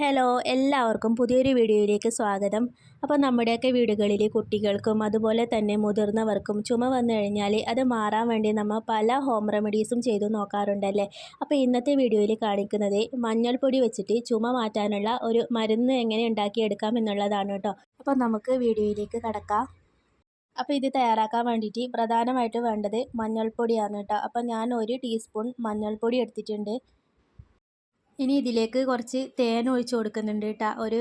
Hello എല്ലാവർക്കും പുതിയൊരു വീഡിയോയിലേക്ക് സ്വാഗതം. അപ്പോൾ നമ്മുടെയൊക്കെ വീടുകളിൽ കുട്ടികൾക്കും അതുപോലെ തന്നെ മുതിർന്നവർക്കും ചുമ വന്നു കഴിഞ്ഞാൽ അത് മാറാൻ വേണ്ടി നമ്മൾ പല ഹോം റെമഡീസും ചെയ്തു നോക്കാറുണ്ടല്ലേ? അപ്പോൾ ഇന്നത്തെ വീഡിയോയിൽ കാണിക്കുന്നത് മഞ്ഞൾപ്പൊടി വെച്ചിട്ട് ചുമ മാറ്റാനുള്ള ഒരു മരുന്ന് എങ്ങനെ ഉണ്ടാക്കിയെടുക്കാം എന്നുള്ളതാണ് കേട്ടോ. അപ്പോൾ നമുക്ക് വീഡിയോയിലേക്ക് കടക്കാം. അപ്പോൾ ഇത് തയ്യാറാക്കാൻ വേണ്ടിയിട്ട് പ്രധാനമായിട്ട് വേണ്ടത് മഞ്ഞൾപ്പൊടിയാണ് കേട്ടോ. അപ്പോൾ ഞാൻ ഒരു ടീസ്പൂൺ മഞ്ഞൾപ്പൊടി എടുത്തിട്ടുണ്ട്. ഇനി ഇതിലേക്ക് കുറച്ച് തേൻ ഒഴിച്ച് കൊടുക്കുന്നുണ്ട് കേട്ടോ ഒരു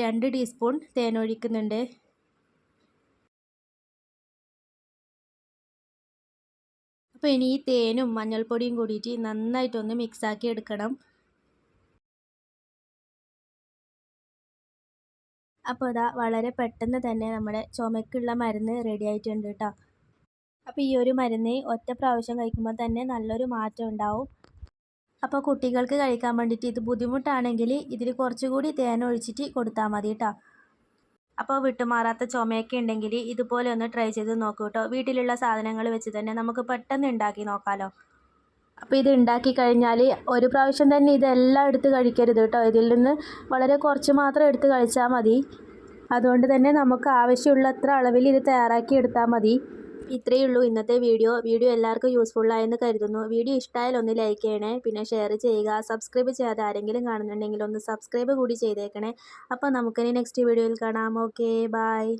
രണ്ട് ടീസ്പൂൺ തേൻ ഒഴിക്കുന്നുണ്ട്. അപ്പോൾ ഇനി ഈ തേനും മഞ്ഞൾപ്പൊടിയും കൂടിയിട്ട് നന്നായിട്ടൊന്ന് മിക്സാക്കി എടുക്കണം. അപ്പോൾ അതാ വളരെ പെട്ടെന്ന് തന്നെ നമ്മുടെ ചുമക്കുള്ള മരുന്ന് റെഡി ആയിട്ടുണ്ട് കേട്ടോ അപ്പോൾ ഈ ഒരു മരുന്ന് ഒറ്റ പ്രാവശ്യം കഴിക്കുമ്പോൾ തന്നെ നല്ലൊരു മാറ്റം ഉണ്ടാവും. അപ്പോൾ കുട്ടികൾക്ക് കഴിക്കാൻ വേണ്ടിയിട്ട് ഇത് ബുദ്ധിമുട്ടാണെങ്കിൽ ഇതിൽ കുറച്ചുകൂടി തേൻ ഒഴിച്ചിട്ട് കൊടുത്താൽ മതി കേട്ടോ അപ്പോൾ വിട്ടുമാറാത്ത ചുമയൊക്കെ ഉണ്ടെങ്കിൽ ഇതുപോലെ ഒന്ന് ട്രൈ ചെയ്ത് നോക്കൂ കേട്ടോ വീട്ടിലുള്ള സാധനങ്ങൾ വെച്ച് തന്നെ നമുക്ക് പെട്ടെന്ന് ഉണ്ടാക്കി നോക്കാമല്ലോ അപ്പോൾ ഇത് ഉണ്ടാക്കി കഴിഞ്ഞാൽ ഒരു പ്രാവശ്യം തന്നെ ഇതെല്ലാം എടുത്ത് കഴിക്കരുത് കേട്ടോ ഇതിൽ നിന്ന് വളരെ കുറച്ച് മാത്രം എടുത്ത് കഴിച്ചാൽ മതി. അതുകൊണ്ട് തന്നെ നമുക്ക് ആവശ്യമുള്ളത്ര അളവിൽ ഇത് തയ്യാറാക്കി എടുത്താൽ മതി. ഇത്രയേ ഉള്ളൂ ഇന്നത്തെ വീഡിയോ. വീഡിയോ എല്ലാവർക്കും യൂസ്ഫുൾ യൂസ്ഫുള്ളായെന്ന് കരുതുന്നു. വീഡിയോ ഇഷ്ടമായാൽ ഒന്ന് ലൈക്ക് ചെയ്യണേ. പിന്നെ ഷെയർ ചെയ്യുക. സബ്സ്ക്രൈബ് ചെയ്യാതെ ആരെങ്കിലും കാണുന്നുണ്ടെങ്കിൽ ഒന്ന് സബ്സ്ക്രൈബ് കൂടി ചെയ്തേക്കണേ. അപ്പോൾ നമുക്കിനി നെക്സ്റ്റ് വീഡിയോയിൽ കാണാം. Okay bye